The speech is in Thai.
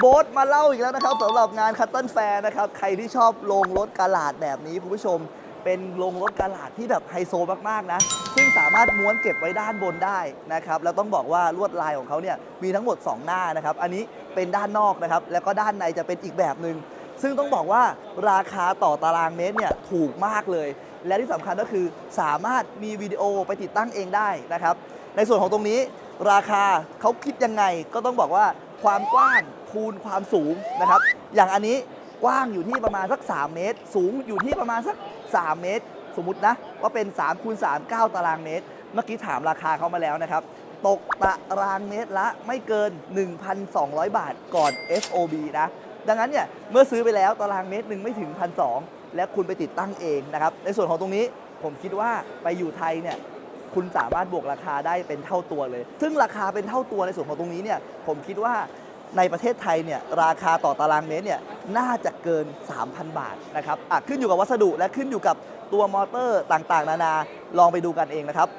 โบ๊ทมาเล่าอีกแล้วนะครับสำหรับงานคัตเติลแฟร์นะครับใครที่ชอบโรงรถกาลาดแบบนี้คุณผู้ชม เป็นโรงรถกาลาดที่แบบไฮโซมากๆนะ ซึ่งสามารถม้วนเก็บไว้ด้านบนได้นะครับแล้วต้องบอกว่าลวดลายของเขาเนี่ยมีทั้งหมด 2 หน้านะครับอันนี้เป็นด้านนอกนะครับแล้วก็ด้านในจะเป็นอีกแบบหนึ่งซึ่งต้องบอกว่าราคาต่อตารางเมตรเนี่ยถูกมากเลย และที่สำคัญก็คือสามารถมีวิดีโอไปติดตั้งเองได้นะครับในส่วนของตรงนี้ราคาเขาคิดยังไงก็ต้องบอกว่า ความกว้างคูณความสูงนะครับ อย่างอันนี้กว้างอยู่ที่ประมาณสัก 3 เมตร สูงอยู่ที่ประมาณสัก 3 เมตร สมมตินะว่าเป็น3คูณ3 9 ตารางเมตร เมื่อกี้ถามราคาเขามาแล้วนะครับ ตกตารางเมตรละไม่เกิน 1,200 บาทก่อน FOB นะ ดังนั้นเนี่ยเมื่อซื้อไปแล้วตารางเมตรหนึ่งไม่ถึง 1,200 และคุณไปติดตั้งเองนะครับ ในส่วนของตรงนี้ผมคิดว่าไปอยู่ไทยเนี่ย คุณสามารถบวกราคาได้เป็นเท่าตัวเลย ซึ่งราคาเป็นเท่าตัวในส่วนของตรงนี้เนี่ยผมคิดว่าในประเทศไทยเนี่ยราคาต่อตารางเมตรเนี่ยน่าจะเกิน 3,000 บาทนะครับขึ้นอยู่กับวัสดุและขึ้นอยู่กับตัวมอเตอร์ต่างๆ นานาลองไปดูกันเองนะครับ